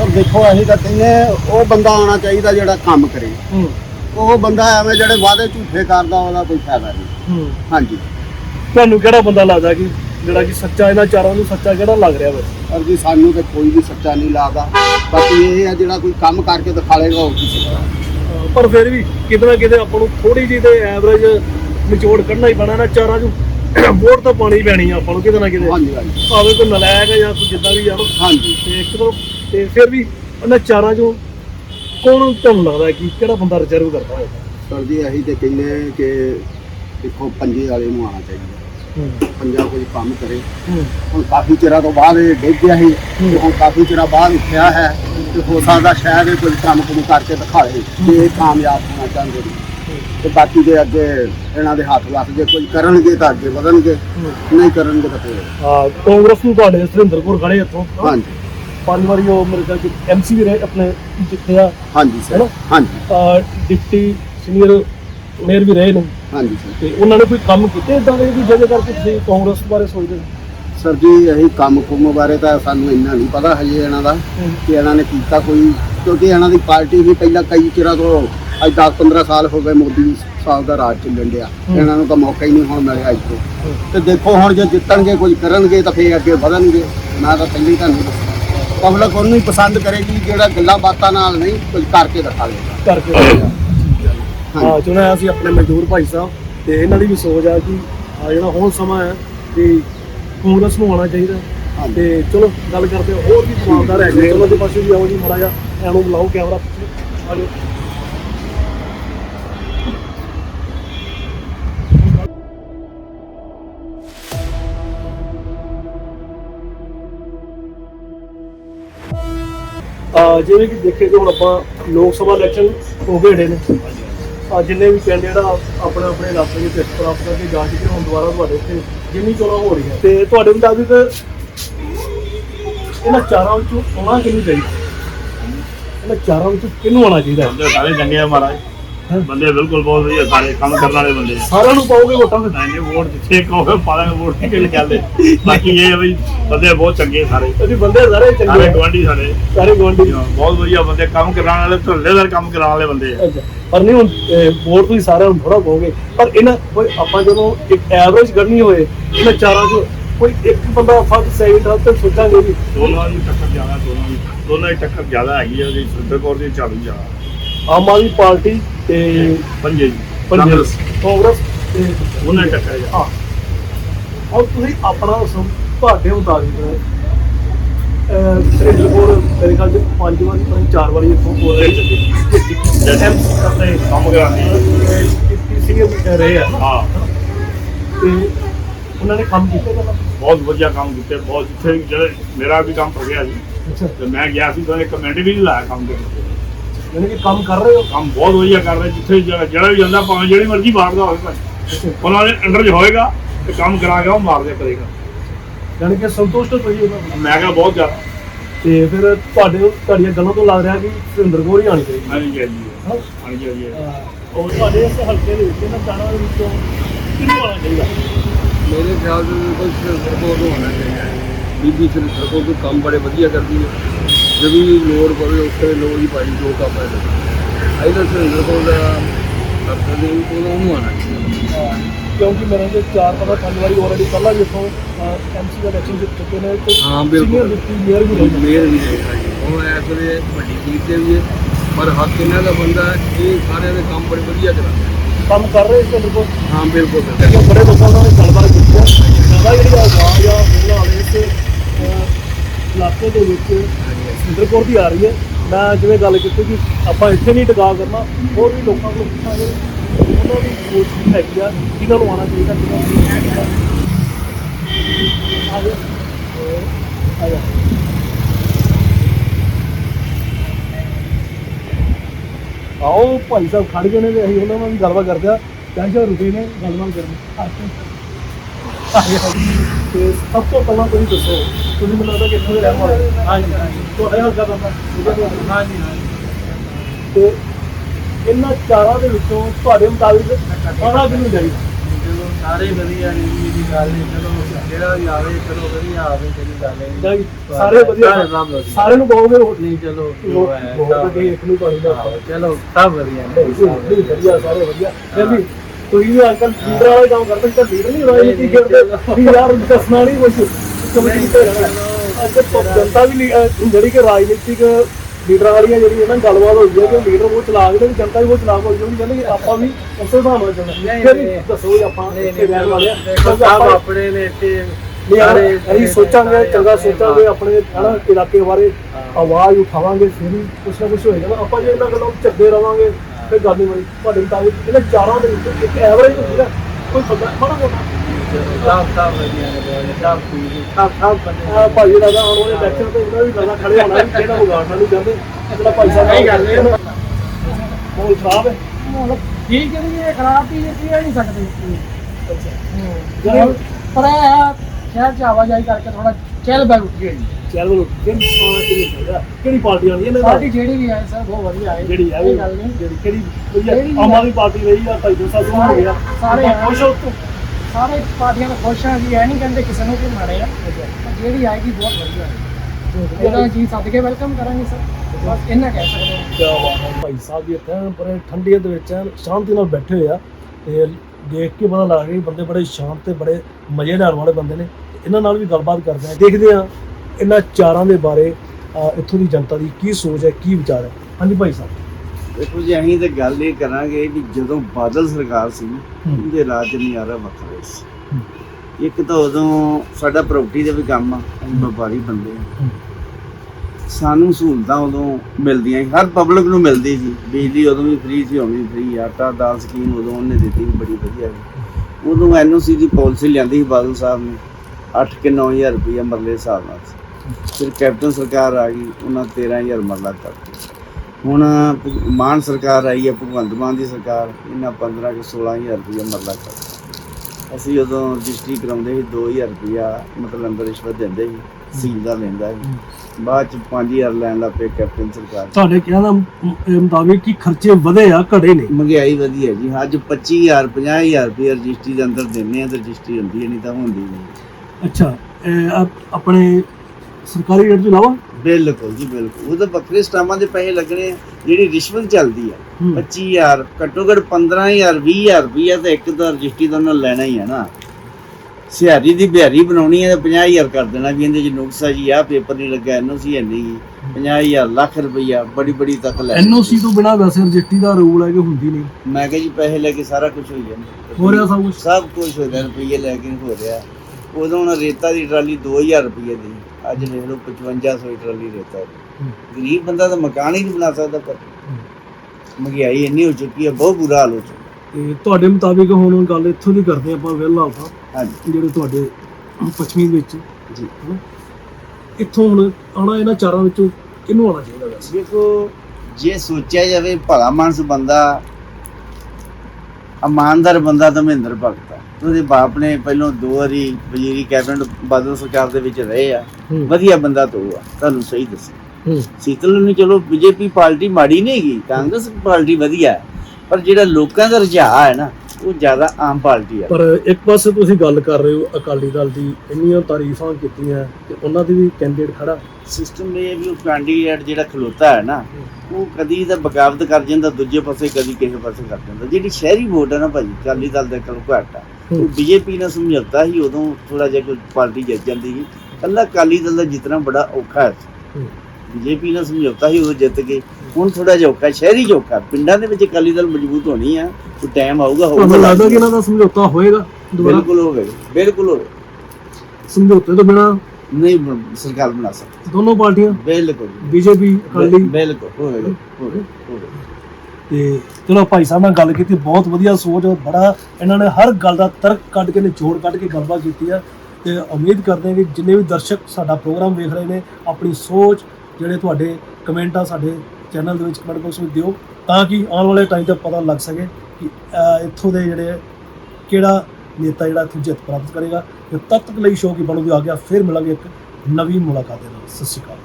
ਪਰ ਦੇਖੋ ਅਸੀਂ ਤਾਂ ਕਹਿੰਦੇ ਉਹ ਬੰਦਾ ਆਉਣਾ ਚਾਹੀਦਾ ਜਿਹੜਾ ਕੰਮ ਕਰੇ। ਹੂੰ। ਉਹ ਬੰਦਾ ਐਵੇਂ ਜਿਹੜੇ ਵਾਅਦੇ ਝੂਠੇ ਕਰਦਾ ਉਹਦਾ ਕੋਈ ਫਾਇਦਾ ਨਹੀਂ। ਹੂੰ। ਹਾਂਜੀ। ਤੁਹਾਨੂੰ ਕਿਹੜਾ ਬੰਦਾ ਲੱਗਦਾ ਕਿ ਜਿਹੜਾ ਕਿ ਸੱਚਾ ਇਹਨਾਂ ਚਾਰਾਂ ਨੂੰ ਸੱਚਾ ਕਿਹੜਾ ਲੱਗ ਰਿਹਾ ਵਾ? ਪਰ ਜੀ ਸਾਨੂੰ ਤੇ ਕੋਈ ਵੀ ਸੱਚਾ ਨਹੀਂ ਲੱਗਦਾ। ਬਾਕੀ ਇਹ ਆ ਜਿਹੜਾ ਕੋਈ ਕੰਮ ਕਰਕੇ ਦਿਖਾ ਲੇਗਾ ਉਹ ਕਿਸੇ ਦਾ। ਪਰ ਫਿਰ ਵੀ ਕਿਤੇ ਨਾ ਕਿਤੇ ਆਪਾਂ ਨੂੰ ਥੋੜੀ ਜਿਹੀ ਤੇ ਐਵਰੇਜ ਨਿਚੋੜ ਕੱਢਣਾ ਹੀ ਪੈਣਾ ਨਾ ਚਾਰਾਂ ਚੋਂ ਵੋਟ ਤਾਂ ਪਾਣੀ ਪੈਣੀ ਆ ਆਪਾਂ ਨੂੰ ਕਿਤੇ ਨਾ ਕਿਤੇ। ਹਾਂਜੀ ਹਾਂਜੀ। ਭਾਵੇਂ ਕੋਈ ਨਲਾਇਕ ਹੈ ਜਾਂ ਕੋਈ ਜਿੱਦਾਂ ਵੀ ਆ। ਨਾ ਹਾਂਜੀ। ਤੇ ਇੱਕ ਤੋਂ ਤੇ ਫਿਰ ਵੀ ਉਹਨਾਂ ਚਾਰਾਂ ਚੋਂ ਕੌਣ ਤੁਹਾਨੂੰ ਲੱਗਦਾ ਕਿ ਕਿਹੜਾ ਬੰਦਾ ਰਿਜ਼ਰਵ ਕਰਦਾ ਹੈ ਸਰ ਜੀ ਅਸੀਂ ਤੇ ਕਹਿੰਦੇ ਕਿ ਦੇਖੋ ਪੰਜੇ ਵਾਲੇ ਨੂੰ ਆਉਣਾ ਚਾਹੀਦਾ। ਪੰਜਾ ਕੋਈ ਕੰਮ ਕਰੇ। ਹੁਣ ਕਾਫੀ ਚਿਰਾਂ ਤੋਂ ਬਾਅਦ ਇਹ ਡਿੱਗ ਗਿਆ ਸੀ। ਤੇ ਹੁਣ ਕਾਫੀ ਚਿਰਾਂ ਬਾਅਦ ਉੱਠਿਆ ਹੈ। ਤੇ ਹੋ ਸਕਦਾ ਸ਼ਾਇਦ ਇਹ ਕੋਈ ਕੰਮ ਕੁਮ ਕਰਕੇ ਦਿਖਾਵੇ ਕਿ ਇਹ ਕਾਮਯਾਬ ਹੋਣਾ ਚਾਹੁੰਦੇ ਨੇ। ਤੇ ਬਾਕੀ ਦੇ ਅੱਗੇ ਇਹਨਾਂ ਦੇ ਹੱਥ ਲੱਗ ਜੇ ਕੋਈ ਕਰਨਗੇ ਤਾਂ ਅੱਗੇ ਵਧਣਗੇ। ਨਹੀਂ ਕਰਨਗੇ ਤਾਂ ਫਿਰ। ਹਾਂ ਕਾਂਗਰਸ ਨੂੰ ਤੁਹਾਡੇ ਸੁਰਿੰਦਰ ਕੌਰ ਖੜੇ ਇੱਥੋਂ। ਹਾਂਜੀ। ਪੰਜ ਵਾਰੀ ਉਹ ਮੇਰੇ ਖਿਆਲ ਕਿ ਐਮਸੀ ਵੀ ਰਹੇ ਆਪਣੇ ਜਿੱਥੇ ਆ। ਹਾਂਜੀ ਸਰ ਹੈਨਾ? ਹਾਂਜੀ। ਅਹ ਡਿਪਟੀ ਸੀਨੀਅਰ ਮੇਅਰ ਵੀ ਰਹੇ ਨੇ। ਹਾਂਜੀ ਸਰ ਤੇ ਉਹਨਾਂ ਨੇ ਕੋਈ ਕੰਮ ਕੀਤੇ ਇਦਾਂ ਦੇ ਵੀ ਜਿਹਦੇ ਕਰਕੇ ਤੁਸੀਂ ਕਾਂਗਰਸ ਬਾਰੇ ਸੋਚਦੇ ਹੋ? ਸਰ ਜੀ ਅਸੀਂ ਕੰਮ ਕੁਮ ਬਾਰੇ ਤਾਂ ਸਾਨੂੰ ਇੰਨਾ ਨਹੀਂ ਪਤਾ ਹਜੇ ਇਹਨਾਂ ਦਾ ਕਿ ਇਹਨਾਂ ਨੇ ਕੀਤਾ ਕੋਈ ਕਿਉਂਕਿ ਇਹਨਾਂ ਦੀ ਪਾਰਟੀ ਵੀ ਪਹਿਲਾਂ ਕਈ ਚਿਰਾਂ ਤੋਂ ਅੱਜ 10 15 ਸਾਲ ਹੋ ਗਏ ਮੋਦੀ ਸਾਹਿਬ ਦਾ ਰਾਜ ਚੱਲਣ ਡਿਆ। ਇਹਨਾਂ ਨੂੰ ਤਾਂ ਮੌਕਾ ਹੀ ਨਹੀਂ ਹੁਣ ਮਿਲਿਆ ਇੱਥੇ। ਤੇ ਦੇਖੋ ਹੁਣ ਜੇ ਜਿੱਤਣਗੇ ਕੁਝ ਕਰਨਗੇ ਤਾਂ ਫੇਰ ਅੱਗੇ ਵਧਣਗੇ। ਮੈਂ ਤਾਂ ਪਹਿਲਾਂ ਹੀ ਤੁਹਾਨੂੰ ਦੱਸਿਆ। ਪਬਲਿਕ ਉਹਨੂੰ ਹੀ ਪਸੰਦ ਕਰੇਗੀ ਜਿਹੜਾ ਗੱਲਾਂ ਬਾਤਾਂ ਨਾਲ ਨਹੀਂ ਕੁਝ ਕਰਕੇ ਦਿਖਾਵੇਗਾ ਕਰਕੇ ਹਾਂ ਚੁਣਿਆ ਸੀ ਆਪਣੇ ਮਜ਼ਦੂਰ ਭਾਈ ਸਾਹਿਬ ਤੇ ਇਹਨਾਂ ਦੀ ਵੀ ਸੋਚ ਆ ਕਿ ਆ ਜਿਹੜਾ ਹੁਣ ਸਮਾਂ ਹੈ ਕਿ ਕਾਂਗਰਸ ਨੂੰ ਆਉਣਾ ਚਾਹੀਦਾ। ਹਾਂਜੀ। ਤੇ ਚਲੋ ਗੱਲ ਕਰਦੇ ਹਾਂ ਹੋਰ ਵੀ ਸਮਾਨਦਾਰ ਹੈਗੇ ਚਲੋ ਦੇ ਪਾਸੇ ਵੀ ਆਓ ਜੀ ਮਾੜਾ ਜਿਹਾ ਐਨੂੰ ਬੁਲਾਓ ਕੈਮਰਾ ਪਿੱਛੇ। ਆ ਜਾਓ। ਜਿਵੇਂ ਕਿ ਦੇਖੇ ਕਿ ਹੁਣ ਆਪਾਂ ਲੋਕ ਸਭਾ ਇਲੈਕਸ਼ਨ ਹੋ ਗਏ ਨੇ। ਆ ਜਿੰਨੇ ਵੀ ਕੈਂਡੀਡੇਟ ਆ ਆਪਣੇ ਆਪਣੇ ਇਲਾਕੇ ਦੇ ਵਿੱਚ ਪ੍ਰਾਪਤ ਕਰਕੇ ਜਾ ਚੁੱਕੇ ਹੁਣ ਦੁਬਾਰਾ ਤੁਹਾਡੇ ਇੱਥੇ ਜਿੰਨੀ ਚੋਣਾਂ ਹੋ ਰਹੀਆਂ। ਤੇ ਤੁਹਾਡੇ ਮੁਤਾਬਿਕ ਇਹਨਾਂ ਚਾਰਾਂ ਵਿੱਚੋਂ ਆਉਣਾ ਕਿਹਨੂੰ ਚਾਹੀਦਾ? ਇਹਨਾਂ ਚਾਰਾਂ ਵਿੱਚੋਂ ਕਿਹਨੂੰ ਆਉਣਾ ਚਾਹੀਦਾ? ਸਾਰੇ ਚੰਗੇ ਆ ਮਹਾਰਾਜ ਬੰਦੇ ਬਿਲਕੁਲ ਬਹੁਤ ਵਧੀਆ ਸਾਰੇ ਕੰਮ ਕਰਨ ਵਾਲੇ ਬੰਦੇ ਆ। ਸਾਰਿਆਂ ਨੂੰ ਪਾਓਗੇ ਵੋਟਾਂ ਫਿਰ? ਨਹੀਂ ਵੋਟ ਜਿੱਥੇ ਕਹੋਗੇ ਪਾਲਾਂਗੇ ਵੋਟ ਨਹੀਂ ਕਿਹੜੀ ਹੈ ਬਾਕੀ ਇਹ ਵੀ ਬੰਦੇ ਬਹੁਤ ਚੰਗੇ ਸਾਰੇ। ਅਸੀਂ ਬੰਦੇ ਸਾਰੇ ਚੰਗੇ ਸਾਰੇ ਆ। ਗਵਾਂਢੀ ਸਾਡੇ। ਸਾਰੇ ਗਵਾਂਢੀ ਬਹੁਤ ਵਧੀਆ ਬੰਦੇ ਕੰਮ ਕਰਾਉਣ ਵਾਲੇ ਧੁੱਲੇਦਾਰ ਕੰਮ ਕਰਾਉਣ ਵਾਲੇ ਬੰਦੇ ਆ। ਪਰ ਨਹੀਂ ਹੁਣ ਵੋਟ ਤੁਸੀਂ ਸਾਰਿਆਂ ਨੂੰ ਥੋੜਾ ਪਾਓਗੇ। ਪਰ ਇਹਨਾਂ ਕੋਈ ਆਪਾਂ ਜਦੋਂ ਇੱਕ ਐਵਰੇਜ ਕਰਨੀ ਹੋਏ ਇਹਨਾਂ ਚਾਰਾਂ ਚੋਂ ਕੋਈ ਇੱਕ ਬੰਦਾ ਫਸਟ ਸੈਕਿੰਡ ਹੱਥ ਤੇ ਸੋਚਾਂਗੇ ਵੀ ਦੋਨਾਂ ਦੀ ਟੱਕਰ ਜ਼ਿਆਦਾ ਦੋਨਾਂ ਦੀ ਦੋਨਾਂ ਦੀ ਟੱਕਰ ਜ਼ਿਆਦਾ ਹੈਗੀ ਹੈ ਜੀ ਸੁੰਦਰ ਕੌਰ ਦੀ ਝਾੜੂ ਜ਼ਿਆਦਾ। ਆਮ ਆਦਮੀ ਪਾਰਟੀ ਤੇ ਪੰਜੇ ਜੀ। ਪੰਜਾਬ ਕਾਂਗਰਸ। ਕਾਂਗਰਸ ਤੇ ਉਹਨਾਂ ਦੀ ਟੱਕਰ ਹੈ। ਹਾਂ ਔਰ ਤੁਸੀਂ ਆਪਣਾ ਦੱਸੋ ਤੁਹਾਡੇ ਮੁਤਾਬਿਕ ਕੌਰ ਮੇਰੇ ਖਿਆਲ ਚ ਪੰਜ ਵਾਰੀ ਪਤਾ ਚਾਰ ਵਾਰੀ ਇੱਥੋਂ ਬੋਲ ਰਹੇ ਚੱਲੇ ਐਮ ਆਪਣੇ ਕੰਮ ਕਰਾਉਂਦੇ ਸੀਐਮ ਰਹੇ ਆ। ਹਾਂ। ਤੇ ਉਹਨਾਂ ਨੇ ਕੰਮ ਕੀਤੇ ਪਹਿਲਾਂ? ਬਹੁਤ ਵਧੀਆ ਕੰਮ ਕੀਤੇ ਬਹੁਤ ਜਿੱਥੇ ਜਿਹੜੇ ਮੇਰਾ ਵੀ ਕੰਮ ਹੋ ਗਿਆ ਜੀ। ਅੱਛਾ। ਤੇ ਮੈਂ ਗਿਆ ਸੀ ਤਾਂ ਇੱਕ ਕਮੈਂਟ ਵੀ ਨਹੀਂ ਲਾਇਆ ਕੰਮ ਦੇ ਵਿੱਚ। ਯਾਨੀ ਕਿ ਕੰਮ ਕਰ ਰਹੇ ਹੋ? ਕੰਮ ਬਹੁਤ ਵਧੀਆ ਕਰ ਰਹੇ ਜਿੱਥੇ ਜਿਹੜਾ ਵੀ ਜਾਂਦਾ ਭਾਵੇਂ ਜਿਹੜੀ ਮਰਜ਼ੀ ਮਾਰਦਾ ਹੋਵੇ ਭਾਈ। ਉਹਨਾਂ ਦੇ ਅੰਡਰ 'ਚ ਹੋਏਗਾ ਤੇ ਕੰਮ ਕਰਾ ਕੇ ਉਹ ਮਾਰ ਦਿਆ ਕਰੇਗਾ। ਯਾਨੀ ਕਿ ਸੰਤੁਸ਼ਟ ਹੋਈ ਉਹਨਾਂ ਨੂੰ। ਮੈਂ ਕਿਹਾ ਬਹੁਤ ਜ਼ਿਆਦਾ। ਤੇ ਫਿਰ ਤੁਹਾਡੇ ਤੁਹਾਡੀਆਂ ਗੱਲਾਂ ਤੋਂ ਲੱਗ ਰਿਹਾ ਕਿ ਸੁਰਿੰਦਰ ਕੌਰ ਹੀ ਆਣੀ ਚਾਹੀਦੀ। ਹਾਂਜੀ ਜੀ ਹਾਂ। ਹਾਂਜੀ ਜੀ ਉਹ ਤੁਹਾਡੇ ਇਸ ਹਲਕੇ ਦੇ ਵਿੱਚ ਇਹਨਾਂ ਚਾਰਾਂ ਦੇ ਵਿੱਚੋਂ ਕਿਹਨੂੰ ਆਉਣਾ ਚਾਹੀਦਾ? ਮੇਰੇ ਖਿਆਲ ਤੋਂ ਕੋਈ ਸਰਕਾਰ ਨੂੰ ਹੋਣਾ ਚਾਹੀਦਾ। ਹੈ ਬੀਬੀ ਸਰਕਾਰ ਤੋਂ ਕੰਮ ਬੜੇ ਵਧੀਆ ਕਰਦੀ ਹੈ। ਜਦੋਂ ਵੀ ਲੋੜ ਪਵੇ ਉੱਥੇ ਲੋੜ ਹੀ ਪਾਈ ਜੋ ਕੰਮ ਹੈ ਇਹਦਾ ਸਰਕਾਰ ਦਾ ਅਫਸਰ ਦੇ ਕੋਲ ਉਹਨੂੰ ਆਣਾ ਕਿਉਂਕਿ ਮੇਰੇ ਦੇ ਚਾਰ ਪਤਾ ਪੰਜ ਵਾਰੀ ਆਲਰੇਡੀ ਪਹਿਲਾਂ ਵੀ ਇੱਥੋਂ ਐਮਸੀ ਦਾ ਇਲੈਕਸ਼ਨ ਜਿੱਤ ਚੁੱਕੇ ਨੇ ਤੇ ਹਾਂ, ਬਿਲਕੁਲ। ਮੇਅਰ ਵੀ ਰਹੇ ਨੇ। ਮੇਰ ਵੀ ਰਹੇਗਾ ਜੀ ਉਹ ਇਸ ਵੇਲੇ ਵੱਡੀ ਸੀਟ ਤੇ ਵੀ ਹੈ ਪਰ ਹੱਕ ਇਹਨਾਂ ਦਾ ਬੰਦਾ ਇਹ ਸਾਰਿਆਂ ਦੇ ਕੰਮ ਬੜੇ ਵਧੀਆ ਕਰਾਉਂਦਾ। ਕੰਮ ਕਰ ਰਹੇ ਇਸ ਕੋਲ? ਹਾਂ ਬਿਲਕੁਲ। ਬੜੇ ਲੋਕਾਂ ਨਾਲ ਗੱਲਬਾਤ ਕੀਤੀ ਹੈ ਜ਼ਿਆਦਾ ਜਿਹੜੀ ਆਵਾਜ਼ ਆ ਉਹਨਾਂ ਵਾਲੇ ਇਸ ਅਹ, ਇਲਾਕੇ ਦੇ ਵਿੱਚ ਸੁਰਿੰਦਰ ਕੌਰ ਦੀ ਆ ਰਹੀ ਹੈ। ਮੈਂ ਜਿਵੇਂ ਗੱਲ ਕੀਤੀ ਕਿ ਆਪਾਂ ਇੱਥੇ ਨਹੀਂ ਟਿਕਾ ਕਰਨਾ, ਹੋਰ ਵੀ ਲੋਕਾਂ ਕੋਲ ਪੁੱਛਾਂਗੇ। ਉਹਨਾਂ ਦੀ ਸੋਚ ਹੈਗੀ ਆ ਕਿਹਨਾਂ ਨੂੰ ਆਉਣਾ ਚਾਹੀਦਾ। ਕਿਹਨਾਂ ਨੂੰ ਨਹੀਂ ਆਉਣਾ ਚਾਹੀਦਾ। ਆ ਜਾ ਆ ਜਾ ਆਓ, ਭਾਈ ਸਾਹਿਬ ਖੜ ਗਏ ਨੇ ਤੇ ਅਸੀਂ ਉਹਨਾਂ ਨਾਲ ਵੀ ਗੱਲਬਾਤ ਕਰਦੇ ਆ ਕਹਿੰਦੇ ਰੁਕੇ ਨੇ, ਗੱਲਬਾਤ ਕਰਨੀ ਤੇ ਸਭ ਤੋਂ ਪਹਿਲਾਂ ਤੁਸੀਂ ਦੱਸੋ ਤੁਸੀਂ ਮੈਨੂੰ ਲੱਗਦਾ ਕਿ ਇੱਥੋਂ ਦੇ ਰਹਿਣ ਵਾਲੇ ਹਾਂਜੀ ਹਾਂਜੀ। ਤੁਹਾਡਾ ਹਲਕਾ ਦਾ ਹਾਂਜੀ ਹਾਂਜੀ। ਤੇ ਇਹਨਾਂ ਚਾਰਾਂ ਦੇ ਵਿੱਚੋਂ ਤੁਹਾਡੇ ਮੁਤਾਬਿਕ ਆਉਣਾ ਕਿਹਨੂੰ ਚਾਹੀਦਾ ਚਲੋ ਸਾਰੇ ਵਧੀਆ ਨੇ ਜੀ ਦੀ ਗੱਲ ਨਹੀਂ ਚਲੋ ਜਿਹੜਾ ਵੀ ਆਵੇ ਚਲੋ ਵਧੀਆ ਆਵੇ ਚਲੀ ਗੱਲ ਜਾਂ ਕਿ ਸਾਰੇ ਵਧੀਆ। ਸਾਰੇ ਵਧੀਆ। ਨੂੰ ਕਹੋਗੇ ਵੋਟ ਨਹੀਂ ਚਲੋ ਜੋ ਹੈ ਵੋਟ ਤਾਂ ਕਿਸੇ ਇੱਕ ਨੂੰ ਪਾਣੀ ਦਾ ਚਲੋ ਸਭ ਵਧੀਆ ਨੇ। ਨਹੀਂ ਵਧੀਆ ਸਾਰੇ ਵਧੀਆ। ਕਹਿੰਦੀ ਤੁਸੀਂ ਵੀ ਅੰਕਲ ਲੀਡਰ ਵਾਲਾ ਕੰਮ ਕਰਦੇ ਤਾਂ ਲੀਡਰ ਨਹੀਂ ਰਾਜਨੀਤੀ ਕਰਦੇ ਵੀ ਯਾਰ ਦੱਸਣਾ ਨਹੀਂ ਕੁਝ ਕਮੇਟੀ ਤੇ ਤਾਂ ਜਨਤਾ ਵੀ ਜਿਹੜੀ ਕਿ ਰਾਜਨੀਤਿਕ ਲੀਡਰਾਂ ਵਾਲੀਆਂ ਜਿਹੜੀ ਇਹਨਾਂ ਗੱਲਬਾਤ ਹੋਈ ਹੈ ਕਿ ਲੀਡਰ ਉਹ ਚਲਾ ਕੇ ਤੇ ਜਨਤਾ ਵੀ ਉਹ ਚਲਾ ਕੇ ਹੋਈ ਕਹਿੰਦੇ ਕਿ ਆਪਾਂ ਵੀ ਉਸੇ ਹਿਸਾਬ ਨਾਲ ਚੱਲਣਾ। ਨਹੀਂ, ਫਿਰ। ਦੱਸੋ ਜੀ ਆਪਾਂ ਇੱਥੇ ਰਹਿਣ ਵਾਲੇ ਆ। ਆਪਣੇ ਨੇ ਇੱਥੇ। ਸਾਰੇ ਅਸੀਂ ਸੋਚਾਂਗੇ ਚੰਗਾ ਸੋਚਾਂਗੇ। ਆਪਣੇ ਹਨਾ ਇਲਾਕੇ ਬਾਰੇ ਆਵਾਜ਼ ਉਠਾਵਾਂਗੇ ਫਿਰ ਕੁਛ ਨਾ ਕੁਛ ਹੋਏਗਾ ਆਪਾਂ ਜੇ ਇਹਨਾਂ ਗੱਲਾਂ ਚੱਲਦੇ ਰਵਾਂਗੇ ਫਿਰ ਗੱਲ ਨਹੀਂ ਬਣੀ ਤੁਹਾਡੇ ਮੁਤਾਬਿਕ ਇਹਨਾਂ ਚਾਰਾਂ ਦੇ ਵਿੱਚ ਇੱਕ ਐਵਰੇਜ ਹੁੰਦੀ ਨਾ ਕੋਈ ਬੰਦਾ ਮਾੜਾ ਮੋਟਾ। ਸਭ ਸਭ ਵਧੀਆ ਨੇ ਨੇ, ਸਭ ਸਭ ਬੰਦੇ ਆ ਭਾਈ ਰਾਜਾ ਹੁਣ ਉਹਨੇ ਇਲੈਕਸ਼ਨ ਤੇ ਇਹਨਾਂ ਵੀ ਗੱਲਾਂ ਖੜੇ ਹੋਣਾ ਵੀ ਕਿਹੜਾ ਵਿਗਾੜਨਾ ਨਹੀਂ ਚਾਹੁੰਦੇ ਜਿਹੜਾ ਭਾਈ ਸਾਹਿਬ ਸਹੀ ਗੱਲ ਹੈ। ਮੋਲ ਖਰਾਬ ਹੈ ਠੀਕ ਹੈ ਜੀ ਇਹ ਖਰਾਬ ਚੀਜ਼ ਅਸੀਂ ਕਹਿ ਨਹੀਂ ਸਕਦੇ। ਜਿਹੜੀ ਪਰ ਇਹ ਹੈ ਸ਼ਹਿਰ ਚ ਆਵਾਜਾਈ ਕਰਕੇ ਥੋੜਾ ਚਹਿਲ ਬੈਲ ਉੱਠ ਗਈ। ਚੱਲ ਬਲੋ ਕਿਹੜੀ ਪਾਰਟੀ ਆਣੀ ਇਹਨਾਂ ਸਾਡੀ ਦੀ ਜਿਹੜੀ ਵੀ ਹੈ ਸਰ ਬਹੁਤ ਵਧੀਆ ਹੈ ਜਿਹੜੀ ਇਹ ਗੱਲ ਨਹੀਂ। ਜਿਹੜੀ ਕਿਹੜੀ ਵਧੀਆ ਜਿਹੜੀ ਆਮ। ਆਦਮੀ ਪਾਰਟੀ ਰਹੀ ਆ ਭਾਈ ਦੋਸਤ ਸਾਹਿਬ ਹੋ ਗਿਆ ਸਾਰੇ ਖੁਸ਼ ਹੋ ਸਾਰੇ ਪਾਰਟੀਆਂ ਨੂੰ ਖੁਸ਼ ਹਾਂ ਜੀ ਇਹ ਨਹੀਂ ਕਹਿੰਦੇ ਕਿਸੇ ਨੂੰ ਕਿ ਮਾੜੇ ਆ। ਪਰ ਜਿਹੜੀ ਆਏਗੀ ਬਹੁਤ ਵਧੀਆ ਹੈ ਇਹਦਾ ਜੀ ਸੱਦ ਕੇ ਵੈਲਕਮ ਕਰਾਂਗੇ ਸਰ। ਬਸ ਇੰਨਾ ਕਹਿ ਸਕਦੇ ਹਾਂ। ਕਿਆ ਬਾਤ ਹੈ ਭਾਈ ਸਾਹਿਬ ਜੀ ਇੱਥੇ ਬੜੇ ਠੰਡੀਆਂ ਦੇ ਵਿੱਚ ਸ਼ਾਂਤੀ ਨਾਲ ਬੈਠੇ ਹੋਏ ਆ। ਤੇ ਦੇਖ ਕੇ ਪਤਾ ਲੱਗ ਰਿਹਾ ਕਿ ਬੰਦੇ ਬੜੇ ਸ਼ਾਂਤ ਤੇ ਬੜੇ ਮਜ਼ੇ ਲੈਣ ਵਾਲੇ ਬੰਦੇ ਨੇ। ਇਹਨਾਂ ਨਾਲ ਵੀ ਗੱਲਬਾਤ ਕਰਦੇ ਆ। ਦੇਖਦੇ ਆ ਇਹਨਾਂ ਚਾਰਾਂ ਦੇ ਬਾਰੇ ਇੱਥੋਂ ਦੀ ਜਨਤਾ ਦੀ ਕੀ ਸੋਚ ਹੈ ਕੀ ਵਿਚਾਰ ਹੈ। ਹਾਂਜੀ ਭਾਈ ਸਾਹਿਬ। ਦੇਖੋ ਜੀ ਅਸੀਂ ਤੇ ਗੱਲ ਇਹ ਕਰਾਂਗੇ ਵੀ ਜਦੋਂ ਬਾਦਲ ਸਰਕਾਰ ਸੀ। ਉਹਦੇ ਰਾਜ ਚ ਨਜ਼ਾਰਾ ਵੱਖਰਾ ਹੂੰ। ਸੀ ਇੱਕ ਤਾਂ ਉਦੋਂ ਸਾਡਾ ਪ੍ਰਾਪਰਟੀ ਦਾ ਵੀ ਕੰਮ ਆ ਅਸੀਂ ਵਪਾਰੀ ਬੰਦੇ ਆ। ਸਾਨੂੰ ਸਹੂਲਤਾਂ ਉਦੋਂ ਮਿਲਦੀਆਂ ਸੀ। ਹਰ ਪਬਲਿਕ ਨੂੰ ਮਿਲਦੀ ਸੀ। ਬਿਜਲੀ ਉਦੋਂ ਵੀ ਫ੍ਰੀ ਸੀ ਹੁਣ ਵੀ ਫ੍ਰੀ ਆਟਾ ਦਾਲ ਸਕੀਮ ਉਦੋਂ ਉਹਨੇ ਦਿੱਤੀ ਸੀ, ਬੜੀ ਵਧੀਆ ਸੀ। ਉਦੋਂ ਐਨਓਸੀ ਦੀ ਪਾਲਿਸੀ ਲਿਆਂਦੀ ਸੀ ਬਾਦਲ ਸਾਹਿਬ ਨੇ। 8 ਕਿ 9000 ਰੁਪਏ ਮਰਲੇ ਹਿਸਾਬ ਨਾਲ ਸੀ। ਫਿਰ ਕੈਪਟਨ ਸਰਕਾਰ ਆ ਗਈ, ਉਹਨਾਂ 13000 ਮਰਲਾ ਕਰਤੀ ਹੁਣ ਭ- ਮਾਨ ਸਰਕਾਰ ਆਈ ਹੈ ਭਗਵੰਤ ਮਾਨ ਦੀ ਸਰਕਾਰ, ਇਹਨਾਂ 15 ਕਿ 16000 ਰੁਪਇਆ ਮਰਲਾ ਕਰਤਾ ਅਸੀਂ ਉਦੋਂ ਰਜਿਸਟਰੀ ਕਰਾਉਂਦੇ ਸੀ 2000 ਰੁਪਇਆ ਮਤਲਬ ਅੰਦਰ ਰਿਸ਼ਵਤ ਦਿੰਦੇ ਸੀ, ਸੀਲ ਦਾ ਲੈਂਦਾ ਸੀ। ਬਾਅਦ ਚ 5000 ਲੈਣ ਲੱਗ ਪਏ ਕੈਪਟਨ ਸਰਕਾਰ ਤੁਹਾਡੇ ਕਹਿਣ ਦਾ ਮ- ਇਹ ਮੁਤਾਬਿਕ ਕਿ ਖਰਚੇ ਵਧੇ ਆ ਘੜੇ ਨੇ? ਮਹਿੰਗਾਈ ਵਧੀ ਹੈ ਜੀ। ਅੱਜ 25000 50000 ਰੁਪਏ ਰਜਿਸਟਰੀ ਦੇ ਅੰਦਰ ਦਿੰਨੇ ਆ ਤੇ ਰਜਿਸਟਰੀ ਹੁੰਦੀ ਹੈ, ਨਹੀਂ ਤਾਂ ਹੁੰਦੀ ਨਹੀਂ। ਅੱਛਾ ਇਹ ਆਪ- ਆਪਣੇ ਸਰਕਾਰੀ ਰੇਟ ਤੋਂ ਇਲਾਵਾ? ਬਿਲਕੁਲ ਜੀ ਬਿਲਕੁਲ। ਉਹ ਤਾਂ ਵੱਖਰੇ ਸਟਾਮਾਂ ਦੇ ਪੈਸੇ ਲੱਗਣੇ ਆ। ਜਿਹੜੀ ਰਿਸ਼ਵਤ ਚੱਲਦੀ ਆ ਹੂੰ। 25000 ਘੱਟੋ ਘੱਟ 15000 20000 ਰੁਪਈਆ ਤਾਂ ਇੱਕ ਤਾਂ ਰਜਿਸਟਰੀ ਦਾ ਉਹਨਾਂ ਲੈਣਾ ਹੀ ਆ ਨਾ। ਸਿਹਾਰੀ ਦੀ ਬਿਹਾਰੀ ਬਣਾਉਣੀ ਹੈ ਤਾਂ 50000 ਕਰ ਦੇਣਾ ਵੀ ਇਹਦੇ ਚ ਨੁਕਸਾ ਜੀ ਆ ਪੇਪਰ ਨਹੀਂ ਲੱਗਾ ਐਨਓਸੀ ਹੈ ਨਹੀਂ 50000 ਲੱਖ ਰੁਪਈਆ ਬੜੀ ਬੜੀ ਤੱਕ ਲੈ ਐਨਓਸੀ ਤੋਂ ਬਿਨਾ ਵੈਸੇ ਰਜਿਸਟਰੀ ਦਾ ਰੂਲ ਹੈ ਕਿ ਹੁੰਦੀ ਨਹੀਂ। ਮੈਂ ਕਿਹਾ ਜੀ ਪੈਸੇ ਲੈ ਕੇ ਸਾਰਾ ਕੁਝ ਹੋ ਜਾਂਦਾ। ਹੋ ਰਿਹਾ ਸਭ ਕੁਝ ਸਭ ਕੁਝ ਹੋ ਰਿਹਾ ਰੁਪਈਏ ਲੈ ਕੇ ਹੋ ਰਿਹਾ। ਉਦੋਂ ਹੁਣ ਰੇਤਾ ਦੀ ਟਰਾਲੀ 2000 ਰੁਪਏ ਦੀ। ਅੱਜ ਦੇਖ ਲਓ 5500 ਦੀ ਟਰਾਲੀ ਰੇਤਾ ਦੀ ਗਰੀਬ ਬੰਦਾ ਤਾਂ ਮਕਾਨ ਹੀ ਨਹੀਂ ਬਣਾ ਸਕਦਾ ਪਰ ਮਹਿੰਗਾਈ ਇੰਨੀ ਹੋ ਚੁੱਕੀ ਹੈ ਬਹੁਤ ਬੁਰਾ ਹਾਲ ਹੋ ਚੁੱਕਾ ਤੇ ਤੁਹਾਡੇ ਮੁਤਾਬਿਕ ਹੁਣ ਗੱਲ ਇੱਥੋਂ ਦੀ ਕਰਦੇ ਆਪਾਂ ਵੈਲ ਆਲਫਾ ਹਾਂਜੀ। ਜਿਹੜੇ ਤੁਹਾਡੇ ਪੱਛਮੀ ਵਿੱਚ। ਜੀ? ਇੱਥੋਂ ਹੁਣ ਆਉਣਾ ਇਹਨਾਂ ਚਾਰਾਂ ਵਿੱਚੋਂ ਕਿਹਨੂੰ ਆਉਣਾ ਚਾਹੀਦਾ ਵੈਸੇ? ਦੇਖੋ ਜੇ ਸੋਚਿਆ ਜਾਵੇ ਭਲਾ ਮਾਨਸ ਬੰਦਾ ਇਮਾਨਦਾਰ ਬੰਦਾ ਤਾਂ ਮਹਿੰਦਰ ਭਗਤ ਆ। ਉਹਦੇ ਬਾਪ ਨੇ ਪਹਿਲਾਂ ਦੋ ਵਾਰੀ ਵਜ਼ੀਰੀ ਕੈਬਨਿਟ ਬਾਦਲ ਸਰਕਾਰ ਦੇ ਵਿੱਚ ਰਹੇ ਆ। ਵਧੀਆ ਬੰਦਾ ਤਾਂ ਆ ਤੁਹਾਨੂੰ ਸਹੀ ਦੱਸਾਂ। ਸੀਤਲ ਨੂੰ ਚਲੋ ਬੀਜੇਪੀ ਪਾਰਟੀ ਮਾੜੀ ਨਹੀਂ ਹੈਗੀ ਕਾਂਗਰਸ ਪਾਰਟੀ ਵਧੀਆ। ਹੈ ਪਰ ਜਿਹੜਾ ਲੋਕਾਂ ਦਾ ਰੁਝਾਅ ਹੈ ਨਾ ਉਹ ਜ਼ਿਆਦਾ ਆਮ ਪਾਰਟੀ ਹੈ ਪਰ ਇੱਕ ਪਾਸੇ ਤੁਸੀਂ ਗੱਲ ਕਰ ਰਹੇ ਹੋ ਅਕਾਲੀ ਦਲ ਦੀ ਇੰਨੀਆਂ ਤਾਰੀਫਾਂ ਕੀਤੀਆਂ ਤੇ ਉਹਨਾਂ ਦੀ ਵੀ ਕੈਂਡੀਡੇਟ ਖੜਾ। ਸਿਸਟਮ ਇਹ ਹੈ ਵੀ ਉਹ ਕੈਂਡੀਡੇਟ ਜਿਹੜਾ ਖਲੋਤਾ ਹੈ ਨਾ ਉਹ ਕਦੀ ਤਾਂ ਬਗਾਵਤ ਕਰ ਜਾਂਦਾ ਦੂਜੇ ਪਾਸੇ ਕਦੀ ਕਿਸੇ ਪਾਸੇ ਕਰ ਜਾਂਦਾ। ਜਿਹੜੀ ਸ਼ਹਿਰੀ ਵੋਟ ਹੈ ਨਾ ਭਾਜੀ ਅਕਾਲੀ ਦਲ ਦਾ ਕੋਲ ਘੱਟ ਆ। ਉਹ ਹੂੰ। ਬੀਜੇਪੀ ਨਾਲ ਸਮਝੌਤਾ ਸੀ ਉਦੋਂ ਥੋੜਾ ਜਿਹਾ ਕੋਈ ਪਾਰਟੀ ਜਿੱਤ ਜਾਂਦੀ ਸੀ। ਕੱਲਾ ਅਕਾਲੀ ਦਲ ਦਾ ਜਿੱਤਣਾ ਬੜਾ ਔਖਾ ਹੈ। ਹੂੰ। ਬੀਜੇਪੀ ਨਾਲ ਸਮਝੌਤਾ ਸੀ ਉਹ ਜਿੱਤ ਗਏ। ਹੁਣ ਥੋੜਾ ਔਖਾ ਸ਼ਹਿਰੀ ਚੌਕਾ ਪਿੰਡਾਂ ਦੇ ਵਿੱਚ ਅਕਾਲੀ ਦਲ ਮਜ਼ਬੂਤ ਹੋਣੀ ਆ ਉਹ ਟਾਈਮ ਆਊਗਾ ਤੁਹਾਨੂੰ ਲੱਗਦਾ ਕਿ ਇਹਨਾਂ ਦਾ ਸਮਝੌਤਾ ਹੋਏਗਾ ਦੁਬਾਰਾ? ਬਿਲਕੁਲ ਹੋਵੇਗਾ ਬਿਲਕੁਲ ਹੋਵੇ। ਸਮਝੌਤੇ ਤੋਂ ਬਿਨਾ ਨਹੀਂ ਬਣ- ਸਰਕਾਰ ਬਣਾ ਸਕਦੀ। ਦੋਨੋਂ ਪਾਰਟੀਆਂ? ਬਿਲਕੁਲ। ਬੀਜੇਪੀ ਅਕਾਲੀ? ਬਿਲਕੁਲ ਹੋਵੇਗਾ ਹੋਵੇਗਾ ਹੋਵੇਗਾ ਤੇ ਚਲੋ ਭਾਈ ਸਾਹਿਬ ਨਾਲ ਗੱਲ ਕੀਤੀ ਬਹੁਤ ਵਧੀਆ ਸੋਚ ਔਰ ਬੜਾ ਇਹਨਾਂ ਨੇ ਹਰ ਗੱਲ ਦਾ ਤਰਕ ਕੱਢ ਕੇ ਨਿਚੋੜ ਕੱਢ ਕੇ ਗੱਲਬਾਤ ਕੀਤੀ ਹੈ ਤੇ ਉਮੀਦ ਕਰਦੇ ਹਾਂ ਕਿ ਜਿੰਨੇ ਵੀ ਦਰਸ਼ਕ ਸਾਡਾ ਪ੍ਰੋਗਰਾਮ ਵੇਖ ਰਹੇ ਨੇ ਆਪਣੀ ਸੋਚ ਜਿਹੜੇ ਤੁਹਾਡੇ ਕਮੈਂਟ ਆ ਸਾਡੇ ਚੈਨਲ ਦੇ ਵਿੱਚ ਕਮੈਂਟ ਬਾਕਸ ਵਿੱਚ ਦਿਓ, ਤਾਂ ਕਿ ਆਉਣ ਵਾਲੇ ਟਾਈਮ ਤੇ ਪਤਾ ਲੱਗ ਸਕੇ ਕਿ ਇੱਥੋਂ ਦੇ ਜਿਹੜੇ ਕਿਹੜਾ ਨੇਤਾ ਜਿਹੜਾ ਇੱਥੋਂ ਜਿੱਤ ਪ੍ਰਾਪਤ ਕਰੇਗਾ ਤੇ ਤਦ ਤੱਕ ਲਈ ਸ਼ੋਅ ਕੀ ਬਣੂਗੀ, ਆ ਗਿਆ ਫਿਰ ਮਿਲਾਂਗੇ ਇੱਕ ਨਵੀਂ ਮੁਲਾਕਾਤ ਦੇ ਨਾਲ। ਸਤਿ ਸ਼੍ਰੀ ਅਕਾਲ।